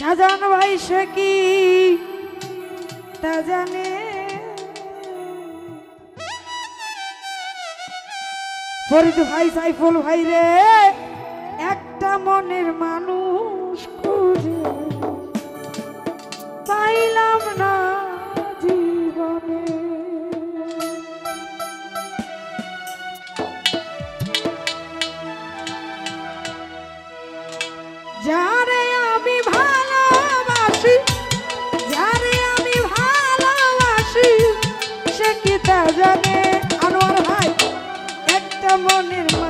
সাজান ভাই সে কি? তা জানে। ফরিদ ভাই সাইফুল ভাই রে একটা মনের মানুষ। জানে আনোয়ার ভাই একটা মনের মা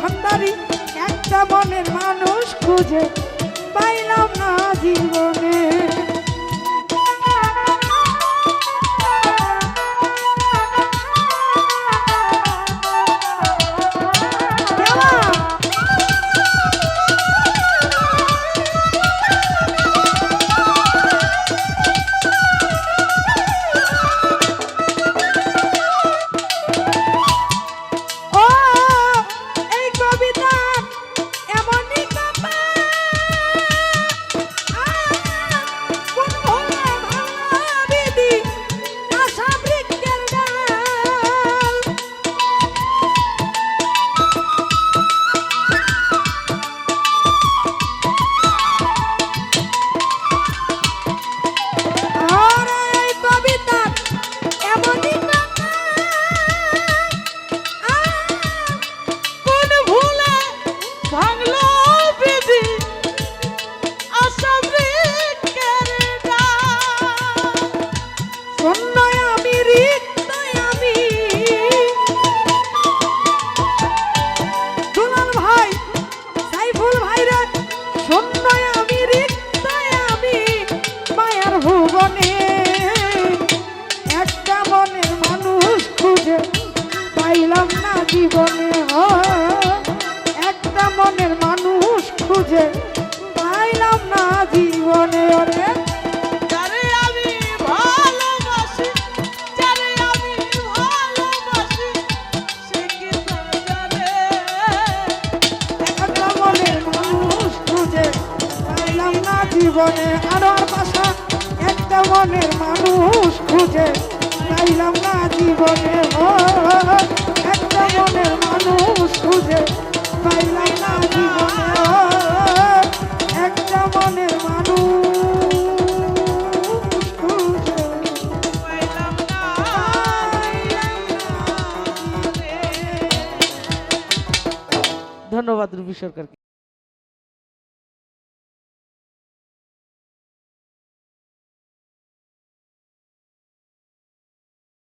ভান্ডারি একটা মনের মানুষ খুঁজে পাইলাম না জীবন। জীবনে আর বাসা একটা মনের মানুষ খুঁজে পাইলাম না জীবনে। একটা মনের মানুষ খুঁজে পাইলাম না জীবনে। একটা মনের মানুষ ধন্যবাদ রবি সরকারকে।